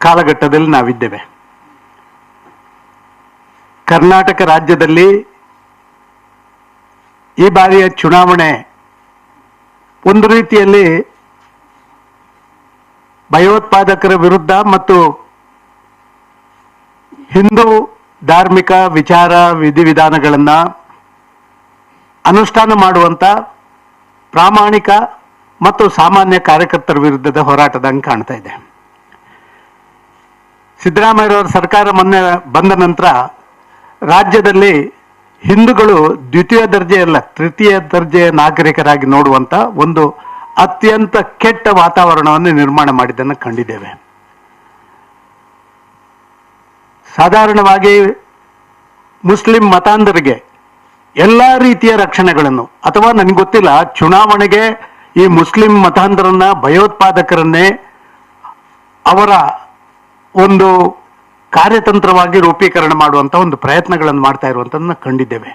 ಕಾಲಘಟ್ಟದಲ್ಲಿ ನಾವಿದ್ದೇವೆ. ಕರ್ನಾಟಕ ರಾಜ್ಯದಲ್ಲಿ ಈ ಬಾರಿಯ ಚುನಾವಣೆ ಒಂದು ರೀತಿಯಲ್ಲಿ ಭಯೋತ್ಪಾದಕರ ವಿರುದ್ಧ ಮತ್ತು ಹಿಂದೂ ಧಾರ್ಮಿಕ ವಿಚಾರ ವಿಧಿವಿಧಾನಗಳನ್ನು ಅನುಷ್ಠಾನ ಮಾಡುವಂತ ಪ್ರಾಮಾಣಿಕ ಮತ್ತು ಸಾಮಾನ್ಯ ಕಾರ್ಯಕರ್ತರ ವಿರುದ್ಧದ ಹೋರಾಟದಂಗೆ ಕಾಣ್ತಾ ಇದೆ. ಸಿದ್ದರಾಮಯ್ಯರವರ ಸರ್ಕಾರ ಮೊನ್ನೆ ಬಂದ ನಂತರ ರಾಜ್ಯದಲ್ಲಿ ಹಿಂದೂಗಳು ದ್ವಿತೀಯ ದರ್ಜೆಯಲ್ಲ ತೃತೀಯ ದರ್ಜೆಯ ನಾಗರಿಕರಾಗಿ ನೋಡುವಂತ ಒಂದು ಅತ್ಯಂತ ಕೆಟ್ಟ ವಾತಾವರಣವನ್ನು ನಿರ್ಮಾಣ ಮಾಡಿದ್ದನ್ನು ಕಂಡಿದ್ದೇವೆ. ಸಾಧಾರಣವಾಗಿ ಮುಸ್ಲಿಂ ಮತಾಂಧರಿಗೆ ಎಲ್ಲ ರೀತಿಯ ರಕ್ಷಣೆಗಳನ್ನು, ಅಥವಾ ನನಗೆ ಗೊತ್ತಿಲ್ಲ, ಚುನಾವಣೆಗೆ ಈ ಮುಸ್ಲಿಂ ಮತಾಂಧರನ್ನ ಭಯೋತ್ಪಾದಕರನ್ನೇ ಅವರ ಒಂದು ಕಾರ್ಯತಂತ್ರವಾಗಿ ರೂಪೀಕರಣ ಮಾಡುವಂತ ಒಂದು ಪ್ರಯತ್ನಗಳನ್ನು ಮಾಡ್ತಾ ಇರುವಂತದನ್ನ ಕಂಡಿದ್ದೇವೆ.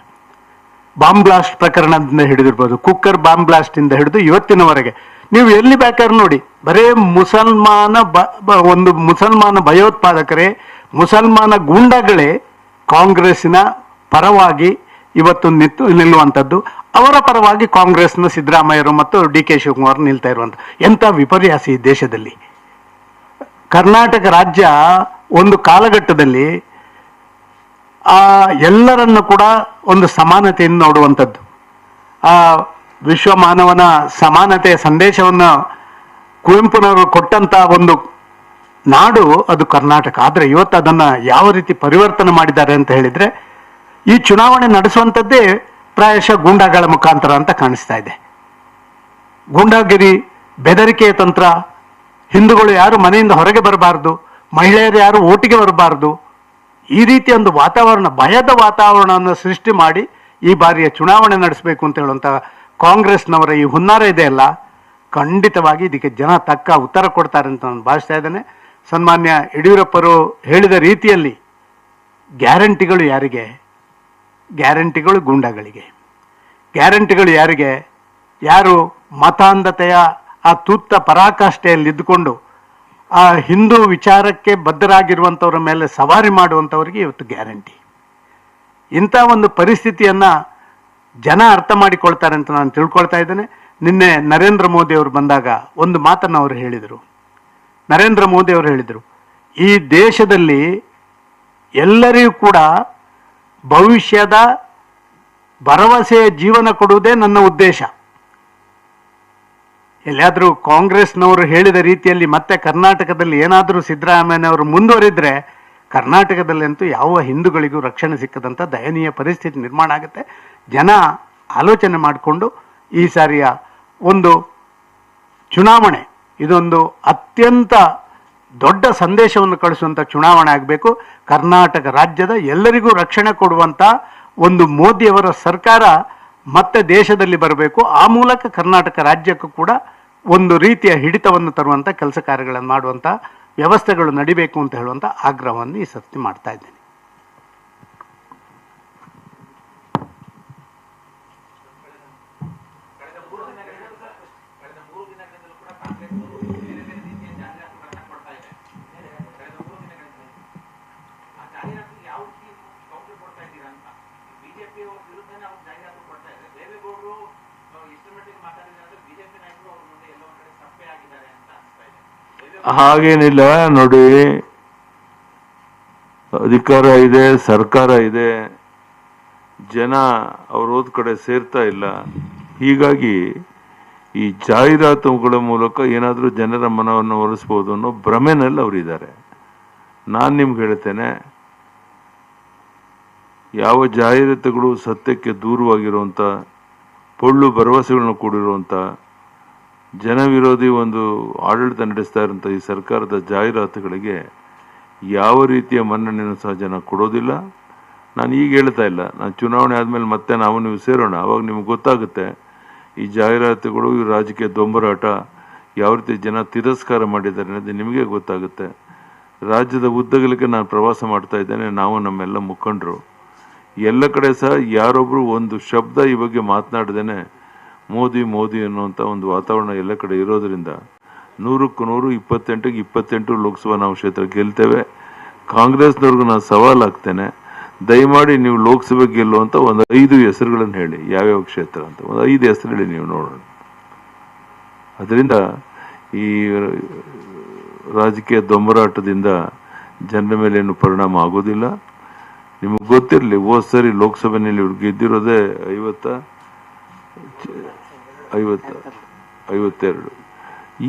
ಬಾಂಬ್ ಬ್ಲಾಸ್ಟ್ ಪ್ರಕರಣದಿಂದ ಹಿಡಿದಿರ್ಬೋದು, ಕುಕ್ಕರ್ ಬಾಂಬ್ ಬ್ಲಾಸ್ಟ್ ಇಂದ ಹಿಡಿದು ಇವತ್ತಿನವರೆಗೆ. ನೀವು ಎಲ್ಲಿ ಬೇಕಾದ್ರೆ ನೋಡಿ, ಬರೇ ಮುಸಲ್ಮಾನ ಒಂದು ಮುಸಲ್ಮಾನ ಭಯೋತ್ಪಾದಕರೇ, ಮುಸಲ್ಮಾನ ಗೂಂಡಗಳೇ ಕಾಂಗ್ರೆಸ್ಸಿನ ಪರವಾಗಿ ಇವತ್ತು ನಿಂತು ನಿಲ್ಲುವಂಥದ್ದು, ಅವರ ಪರವಾಗಿ ಕಾಂಗ್ರೆಸ್ನ ಸಿದ್ದರಾಮಯ್ಯರು ಮತ್ತು ಡಿ ಕೆ ಶಿವಕುಮಾರ್ ನಿಲ್ತಾ ಇರುವಂಥ ಎಂಥ ವಿಪರ್ಯಾಸ ಈ ದೇಶದಲ್ಲಿ. ಕರ್ನಾಟಕ ರಾಜ್ಯ ಒಂದು ಕಾಲಘಟ್ಟದಲ್ಲಿ, ಆ, ಎಲ್ಲರನ್ನು ಕೂಡ ಒಂದು ಸಮಾನತೆಯನ್ನು ನೋಡುವಂಥದ್ದು. ಆ ವಿಶ್ವ ಮಾನವನ ಸಮಾನತೆಯ ಸಂದೇಶವನ್ನು ಕುವೆಂಪುನವರು ಕೊಟ್ಟಂತ ಒಂದು ನಾಡು ಅದು ಕರ್ನಾಟಕ. ಆದರೆ ಇವತ್ತು ಅದನ್ನ ಯಾವ ರೀತಿ ಪರಿವರ್ತನೆ ಮಾಡಿದ್ದಾರೆ ಅಂತ ಹೇಳಿದ್ರೆ, ಈ ಚುನಾವಣೆ ನಡೆಸುವಂಥದ್ದೇ ಪ್ರಾಯಶಃ ಗೂಂಡಾಗಳ ಮುಖಾಂತರ ಅಂತ ಕಾಣಿಸ್ತಾ ಇದೆ. ಗೂಂಡಾಗಿರಿ ಬೆದರಿಕೆಯ ತಂತ್ರ ಹಿಂದೂಗಳು ಯಾರು ಮನೆಯಿಂದ ಹೊರಗೆ ಬರಬಾರ್ದು, ಮಹಿಳೆಯರು ಯಾರು ಓಟಿಗೆ ಬರಬಾರ್ದು, ಈ ರೀತಿಯ ಒಂದು ವಾತಾವರಣ, ಭಯದ ವಾತಾವರಣವನ್ನು ಸೃಷ್ಟಿ ಮಾಡಿ ಈ ಬಾರಿಯ ಚುನಾವಣೆ ನಡೆಸಬೇಕು ಅಂತ ಹೇಳುವಂಥ ಕಾಂಗ್ರೆಸ್ನವರ ಈ ಹುನ್ನಾರ ಇದೆಯಲ್ಲ ಖಂಡಿತವಾಗಿ ಇದಕ್ಕೆ ಜನ ತಕ್ಕ ಉತ್ತರ ಕೊಡ್ತಾರೆ ಅಂತ ನಾನು ಭಾವಿಸ್ತಾ ಇದ್ದೇನೆ. ಸನ್ಮಾನ್ಯ ಯಡಿಯೂರಪ್ಪರು ಹೇಳಿದ ರೀತಿಯಲ್ಲಿ ಗ್ಯಾರಂಟಿಗಳು ಯಾರಿಗೆ? ಗ್ಯಾರಂಟಿಗಳು ಗೂಂಡಾಗಳಿಗೆ. ಗ್ಯಾರಂಟಿಗಳು ಯಾರಿಗೆ? ಯಾರು ಮತಾಂಧತೆಯ ಆ ತುತ್ತ ಪರಾಕಾಷ್ಠೆಯಲ್ಲಿ ಇದ್ದುಕೊಂಡು ಆ ಹಿಂದೂ ವಿಚಾರಕ್ಕೆ ಬದ್ಧರಾಗಿರುವಂಥವ್ರ ಮೇಲೆ ಸವಾರಿ ಮಾಡುವಂಥವ್ರಿಗೆ ಇವತ್ತು ಗ್ಯಾರಂಟಿ. ಇಂಥ ಒಂದು ಪರಿಸ್ಥಿತಿಯನ್ನ ಜನ ಅರ್ಥ ಮಾಡಿಕೊಳ್ತಾರೆ ಅಂತ ನಾನು ತಿಳ್ಕೊಳ್ತಾ ಇದ್ದೇನೆ. ನಿನ್ನೆ ನರೇಂದ್ರ ಮೋದಿ ಅವರು ಬಂದಾಗ ಒಂದು ಮಾತನ್ನು ಅವರು ಹೇಳಿದರು. ನರೇಂದ್ರ ಮೋದಿ ಅವರು ಹೇಳಿದರು, ಈ ದೇಶದಲ್ಲಿ ಎಲ್ಲರಿಗೂ ಕೂಡ ಭವಿಷ್ಯದ ಭರವಸೆಯ ಜೀವನ ಕೊಡುವುದೇ ನನ್ನ ಉದ್ದೇಶ. ಎಲ್ಲಿಯಾದರೂ ಕಾಂಗ್ರೆಸ್ನವರು ಹೇಳಿದ ರೀತಿಯಲ್ಲಿ ಮತ್ತೆ ಕರ್ನಾಟಕದಲ್ಲಿ ಏನಾದರೂ ಸಿದ್ದರಾಮಯ್ಯನವರು ಮುಂದುವರಿದರೆ ಕರ್ನಾಟಕದಲ್ಲಂತೂ ಯಾವ ಹಿಂದೂಗಳಿಗೂ ರಕ್ಷಣೆ ಸಿಕ್ಕದಂಥ ದಯನೀಯ ಪರಿಸ್ಥಿತಿ ನಿರ್ಮಾಣ ಆಗುತ್ತೆ. ಜನ ಆಲೋಚನೆ ಮಾಡಿಕೊಂಡು ಈ ಸಾರಿಯ ಒಂದು ಚುನಾವಣೆ, ಇದೊಂದು ಅತ್ಯಂತ ದೊಡ್ಡ ಸಂದೇಶವನ್ನು ಕಳಿಸುವಂಥ ಚುನಾವಣೆ ಆಗಬೇಕು. ಕರ್ನಾಟಕ ರಾಜ್ಯದ ಎಲ್ಲರಿಗೂ ರಕ್ಷಣೆ ಕೊಡುವಂಥ ಒಂದು ಮೋದಿಯವರ ಸರ್ಕಾರ ಮತ್ತೆ ದೇಶದಲ್ಲಿ ಬರಬೇಕು. ಆ ಮೂಲಕ ಕರ್ನಾಟಕ ರಾಜ್ಯಕ್ಕೂ ಕೂಡ ಒಂದು ರೀತಿಯ ಹಿಡಿತವನ್ನು ತರುವಂಥ ಕೆಲಸ ಕಾರ್ಯಗಳನ್ನು ಮಾಡುವಂಥ ವ್ಯವಸ್ಥೆಗಳು ನಡಿಬೇಕು ಅಂತ ಹೇಳುವಂಥ ಆಗ್ರಹವನ್ನು ಈ ಸರ್ತಿ ಮಾಡ್ತಾ ಇದ್ದೇನೆ ಕಳೆದ ಮೂರು ದಿನಗಳಿಂದಲೂ ಕೂಡ ಕಾಂಗ್ರೆಸ್ ಬೇರೆ ಬೇರೆ ರೀತಿಯ ಜಾಹೀರಾತುಗಳನ್ನ ಕೊಡ್ತಾ ಇದೆ ಕಳೆದ ಮೂರು ದಿನಗಳಿಂದ ಆ ಜಾಹೀರಾತಿಗೆ ಯಾವ ರೀತಿ ಕೌಂಟರ್ ಕೊಡ್ತಾ ಇದ್ದೀರಾ ಅಂತ ಬಿಜೆಪಿ ವಿರುದ್ಧನೇ ಅವ್ರು ಜಾಹೀರಾತು ಕೊಡ್ತಾ ಇದ್ದಾರೆ ದೇವೇಗೌಡರು ಎಷ್ಟು ಮಟ್ಟಿಗೆ ಮಾತಾಡಿದ್ದಾರೆ ಅಂದ್ರೆ ಬಿಜೆಪಿ ನಾಯಕರು ಅವ್ರ ಮುಂದೆ ಎಲ್ಲೋ ಒಂದ್ ಕಡೆ ಸಪ್ಪೆ ಆಗಿದ್ದಾರೆ ಅಂತ ಅನಿಸ್ತಾ ಇದೆ ದೇವೇಗೌಡ ಹಾಗೇನಿಲ್ಲ, ನೋಡಿ. ಅಧಿಕಾರ ಇದೆ, ಸರ್ಕಾರ ಇದೆ. ಜನ ಅವ್ರ ಹೋದ ಕಡೆ ಸೇರ್ತಾ ಇಲ್ಲ. ಹೀಗಾಗಿ ಈ ಜಾಹೀರಾತುಗಳ ಮೂಲಕ ಏನಾದರೂ ಜನರ ಮನವನ್ನು ಒಲಿಸ್ಬೋದು ಅನ್ನೋ ಭ್ರಮೆನಲ್ಲಿ ಅವರಿದ್ದಾರೆ. ನಾನು ನಿಮ್ಗೆ ಹೇಳ್ತೇನೆ, ಯಾವ ಜಾಹೀರಾತುಗಳು ಸತ್ಯಕ್ಕೆ ದೂರವಾಗಿರುವಂಥ, ಪೊಳ್ಳು ಭರವಸೆಗಳನ್ನ ಕೂಡಿರುವಂಥ ಜನ ವಿರೋಧಿ ಒಂದು ಆಡಳಿತ ನಡೆಸ್ತಾ ಇರುವಂಥ ಈ ಸರ್ಕಾರದ ಜಾಹೀರಾತುಗಳಿಗೆ ಯಾವ ರೀತಿಯ ಮನ್ನಣೆಯನ್ನು ಸಹ ಜನ ಕೊಡೋದಿಲ್ಲ. ನಾನು ಈಗ ಹೇಳ್ತಾ ಇಲ್ಲ. ನಾನು ಚುನಾವಣೆ ಆದಮೇಲೆ ಮತ್ತೆ ನಾವು ನೀವು ಸೇರೋಣ. ಅವಾಗ ನಿಮ್ಗೆ ಗೊತ್ತಾಗುತ್ತೆ ಈ ಜಾಹೀರಾತುಗಳು, ಈ ರಾಜಕೀಯ ದೊಂಬರಾಟ ಯಾವ ರೀತಿ ಜನ ತಿರಸ್ಕಾರ ಮಾಡಿದ್ದಾರೆ ಅನ್ನೋದು ನಿಮಗೆ ಗೊತ್ತಾಗುತ್ತೆ. ರಾಜ್ಯದ ಉದ್ದಗಲಿಕ್ಕೆ ನಾನು ಪ್ರವಾಸ ಮಾಡ್ತಾ ಇದ್ದೇನೆ. ನಾವು ನಮ್ಮೆಲ್ಲ ಮುಖಂಡರು. ಎಲ್ಲ ಕಡೆ ಸಹ ಯಾರೊಬ್ಬರು ಒಂದು ಶಬ್ದ ಈ ಬಗ್ಗೆ ಮಾತನಾಡ್ದೇನೆ ಮೋದಿ ಮೋದಿ ಅನ್ನುವಂಥ ಒಂದು ವಾತಾವರಣ ಎಲ್ಲ ಕಡೆ ಇರೋದರಿಂದ ನೂರಕ್ಕೂ ನೂರು ಇಪ್ಪತ್ತೆಂಟಿಗೆ ಇಪ್ಪತ್ತೆಂಟು ಲೋಕಸಭಾ ನಾವು ಕ್ಷೇತ್ರ ಗೆಲ್ತೇವೆ. ಕಾಂಗ್ರೆಸ್ನವ್ರಿಗೂ ನಾನು ಸವಾಲಾಗ್ತೇನೆ ದಯಮಾಡಿ ನೀವು ಲೋಕಸಭೆ ಗೆಲ್ಲುವಂತ ಒಂದು ಐದು ಹೆಸರುಗಳನ್ನು ಹೇಳಿ. ಯಾವ್ಯಾವ ಕ್ಷೇತ್ರ ಅಂತ. ಒಂದು ಐದು ಹೆಸರು ಹೇಳಿ ನೀವು ನೋಡೋಣ. ಅದರಿಂದ ಈ ರಾಜಕೀಯ ದೊಂಬರಾಟದಿಂದ ಜನರ ಮೇಲೆ ಏನು ಪರಿಣಾಮ ಆಗೋದಿಲ್ಲ. ನಿಮಗೆ ಗೊತ್ತಿರಲಿ, ಹೋದ್ ಸರಿ ಲೋಕಸಭೆಯಲ್ಲಿ ಇವ್ರು ಗೆದ್ದಿರೋದೇ ಐವತ್ತ ಐವತ್ತ, ಐವತ್ತೆರಡು.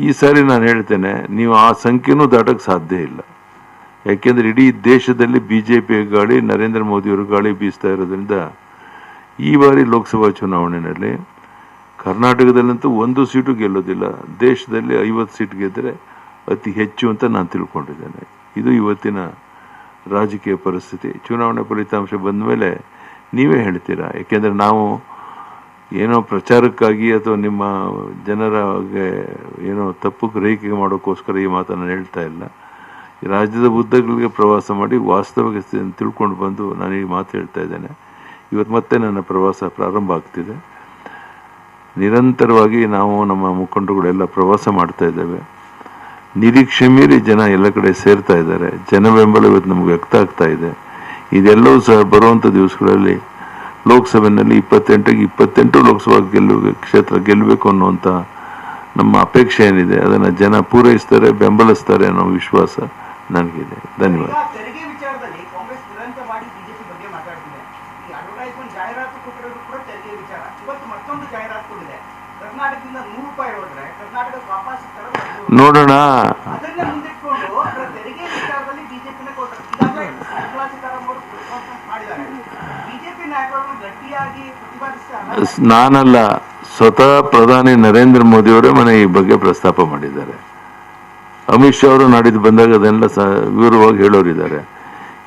ಈ ಸಾರಿ ನಾನು ಹೇಳ್ತೇನೆ, ನೀವು ಆ ಸಂಖ್ಯೆನೂ ದಾಟಕ್ಕೆ ಸಾಧ್ಯ ಇಲ್ಲ. ಯಾಕೆಂದರೆ ಇಡೀ ದೇಶದಲ್ಲಿ ಬಿ ಜೆ ಪಿ ಗಾಳಿ, ನರೇಂದ್ರ ಮೋದಿಯವರು ಗಾಳಿ ಬೀಸ್ತಾ ಇರೋದ್ರಿಂದ ಈ ಬಾರಿ ಲೋಕಸಭಾ ಚುನಾವಣೆಯಲ್ಲಿ ಕರ್ನಾಟಕದಲ್ಲಂತೂ ಒಂದು ಸೀಟು ಗೆಲ್ಲೋದಿಲ್ಲ. ದೇಶದಲ್ಲಿ ಐವತ್ತು ಸೀಟ್ ಗೆದ್ದರೆ ಅತಿ ಹೆಚ್ಚು ಅಂತ ನಾನು ತಿಳ್ಕೊಂಡಿದ್ದೇನೆ. ಇದು ಇವತ್ತಿನ ರಾಜಕೀಯ ಪರಿಸ್ಥಿತಿ. ಚುನಾವಣೆ ಫಲಿತಾಂಶ ಬಂದ ಮೇಲೆ ನೀವೇ ಹೇಳ್ತೀರಾ? ಯಾಕೆಂದರೆ ನಾವು ಏನೋ ಪ್ರಚಾರಕ್ಕಾಗಿ ಅಥವಾ ನಿಮ್ಮ ಜನರಿಗೆ ಏನೋ ತಪ್ಪು ಗ್ರಹಿಕೆ ಮಾಡೋಕ್ಕೋಸ್ಕರ ಈ ಮಾತನ್ನು ಹೇಳ್ತಾ ಇಲ್ಲ. ರಾಜ್ಯದ ಉದ್ದಗಳಿಗೆ ಪ್ರವಾಸ ಮಾಡಿ ವಾಸ್ತವಿಕ ಸ್ಥಿತಿಯನ್ನು ತಿಳ್ಕೊಂಡು ಬಂದು ನಾನು ಈ ಮಾತು ಹೇಳ್ತಾ ಇದ್ದೇನೆ. ಇವತ್ತು ಮತ್ತೆ ನನ್ನ ಪ್ರವಾಸ ಪ್ರಾರಂಭ ಆಗ್ತಿದೆ. ನಿರಂತರವಾಗಿ ನಾವು ನಮ್ಮ ಮುಖಂಡರುಗಳೆಲ್ಲ ಪ್ರವಾಸ ಮಾಡ್ತಾ ಇದ್ದೇವೆ. ನಿರೀಕ್ಷೆ ಮೀರಿ ಜನ ಎಲ್ಲ ಕಡೆ ಸೇರ್ತಾ ಇದ್ದಾರೆ. ಜನ ಬೆಂಬಲ ಇವತ್ತು ನಮ್ಗೆ ವ್ಯಕ್ತ ಆಗ್ತಾ ಇದೆ. ಇದೆಲ್ಲವೂ ಸಹ ಬರುವಂಥ ದಿವಸಗಳಲ್ಲಿ ಲೋಕಸಭೆಯಲ್ಲಿ ಇಪ್ಪತ್ತೆಂಟಿಗೆ ಇಪ್ಪತ್ತೆಂಟು ಲೋಕಸಭಾ ಗೆಲ್ಲು ಕ್ಷೇತ್ರ ಗೆಲ್ಲಬೇಕು ಅನ್ನುವಂಥ ನಮ್ಮ ಅಪೇಕ್ಷೆ ಏನಿದೆ ಅದನ್ನು ಜನ ಪೂರೈಸ್ತಾರೆ ಬೆಂಬಲಿಸ್ತಾರೆ ಅನ್ನೋ ವಿಶ್ವಾಸ ನನಗಿದೆ. ಧನ್ಯವಾದ. ನೋಡೋಣ. ನಾನಲ್ಲ, ಸ್ವತಃ ಪ್ರಧಾನಿ ನರೇಂದ್ರ ಮೋದಿ ಅವರೇ ಮನೆ ಈ ಬಗ್ಗೆ ಪ್ರಸ್ತಾಪ ಮಾಡಿದ್ದಾರೆ. ಅಮಿತ್ ಶಾ ಅವರು ನಾಡಿದ್ದು ಬಂದಾಗ ಅದೆಲ್ಲ ಸ, ವಿವರವಾಗಿ ಹೇಳೋರಿದ್ದಾರೆ.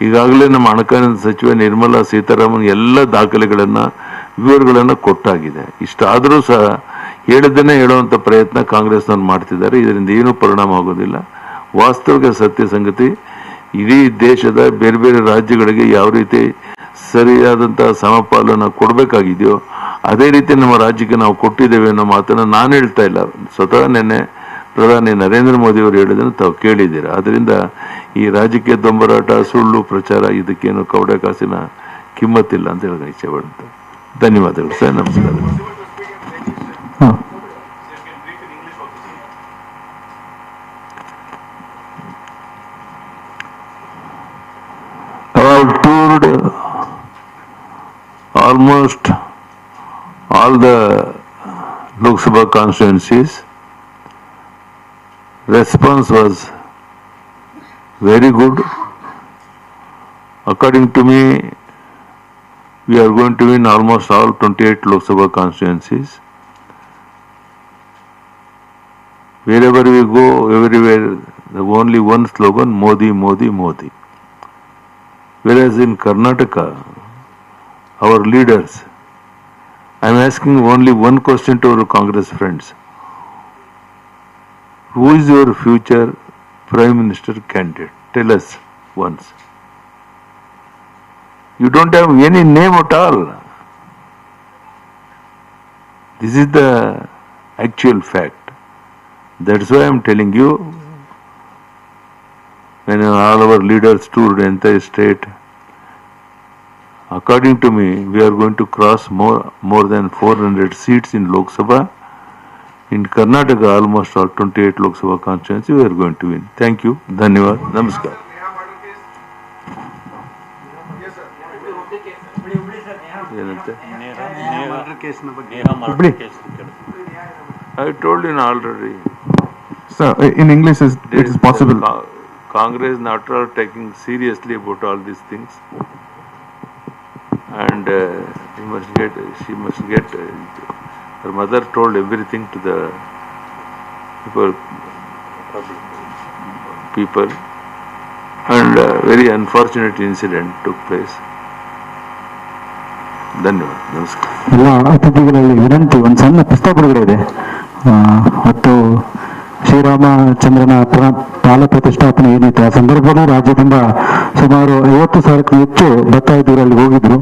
ಈಗಾಗಲೇ ನಮ್ಮ ಹಣಕಾಸಿನ ಸಚಿವೆ ನಿರ್ಮಲಾ ಸೀತಾರಾಮನ್ ಎಲ್ಲ ದಾಖಲೆಗಳನ್ನ, ವಿವರಗಳನ್ನ ಕೊಟ್ಟಾಗಿದೆ. ಇಷ್ಟಾದರೂ ಸಹ ಹೇಳಿದ್ದನ್ನೇ ಹೇಳುವಂತ ಪ್ರಯತ್ನ ಕಾಂಗ್ರೆಸ್ನವ್ರು ಮಾಡ್ತಿದ್ದಾರೆ. ಇದರಿಂದ ಏನೂ ಪರಿಣಾಮ ಆಗೋದಿಲ್ಲ. ವಾಸ್ತವಿಕ ಸತ್ಯ ಸಂಗತಿ, ಇಡೀ ದೇಶದ ಬೇರೆ ಬೇರೆ ರಾಜ್ಯಗಳಿಗೆ ಯಾವ ರೀತಿ ಸರಿಯಾದಂತಹ ಸಮಪಾಲನ ಕೊಡಬೇಕಾಗಿದೆಯೋ, ಅದೇ ರೀತಿ ನಮ್ಮ ರಾಜ್ಯಕ್ಕೆ ನಾವು ಕೊಟ್ಟಿದ್ದೇವೆ ಅನ್ನೋ ಮಾತನ್ನು ನಾನು ಹೇಳ್ತಾ ಇಲ್ಲ. ಸ್ವತಃ ನೆನ್ನೆ ಪ್ರಧಾನಿ ನರೇಂದ್ರ ಮೋದಿ ಅವರು ಹೇಳಿದ್ದನ್ನು ತಾವು ಕೇಳಿದ್ದೀರಾ? ಅದರಿಂದ ಈ ರಾಜಕೀಯ ದೊಂಬರಾಟ, ಸುಳ್ಳು ಪ್ರಚಾರ, ಇದಕ್ಕೇನು ಕವಡೆ ಕಾಸಿನ ಕಿಮ್ಮತ್ತಿಲ್ಲ ಅಂತ ಹೇಳಿದ ಇಚ್ಛೆ ಪಡುತ್ತೆ ಧನ್ಯವಾದಗಳು ಸರ್, ನಮಸ್ಕಾರ. Almost all the Lok Sabha constituencies. Response was very good. According to me, we are going to win almost all 28 Lok Sabha constituencies. Wherever we go, everywhere, the only one slogan, Modi, Modi, Modi. Whereas in Karnataka, our leaders, I am asking only one question to our Congress friends. Who is your future Prime Minister candidate? Tell us once. You don't have any name at all. This is the actual fact. That's why I am telling you when all our leaders toured the entire state, according to me, we are going to cross more, more than 400 seats in Lok Sabha. In Karnataka, almost all 28 Lok Sabha constituency, we are going to win. Thank you. Dhanyavad. Namaskar. ಏನಂತೆ ಕೇಸ್ನ ಬಗ್ಗೆ Hubli I told you already. Sir, in English, is, it is possible. Co- Congress not all taking seriously about all these things. And uh, he must get, she must get, uh, her mother told everything to the people, people. And uh, very unfortunate incident took place. ಎಲ್ಲ ಅತಿಥಿಗಳಲ್ಲಿ ವಿನಂತಿ ಒಂದು ಸಣ್ಣ ಪುಸ್ತಕ ಬಿಡುಗಡೆ ಇದೆ ಮತ್ತು ಶ್ರೀರಾಮಚಂದ್ರನ ಪ್ರ- ಪ್ರಾಣ ಪ್ರತಿಷ್ಠಾಪನೆ ಏನಿತ್ತು ಆ ಸಂದರ್ಭದಲ್ಲಿ ರಾಜ್ಯದಿಂದ ಸುಮಾರು ಐವತ್ತು ಸಾವಿರಕ್ಕೂ ಹೆಚ್ಚು ಭತ್ತ ದೂರಲ್ಲಿ ಹೋಗಿದ್ರು.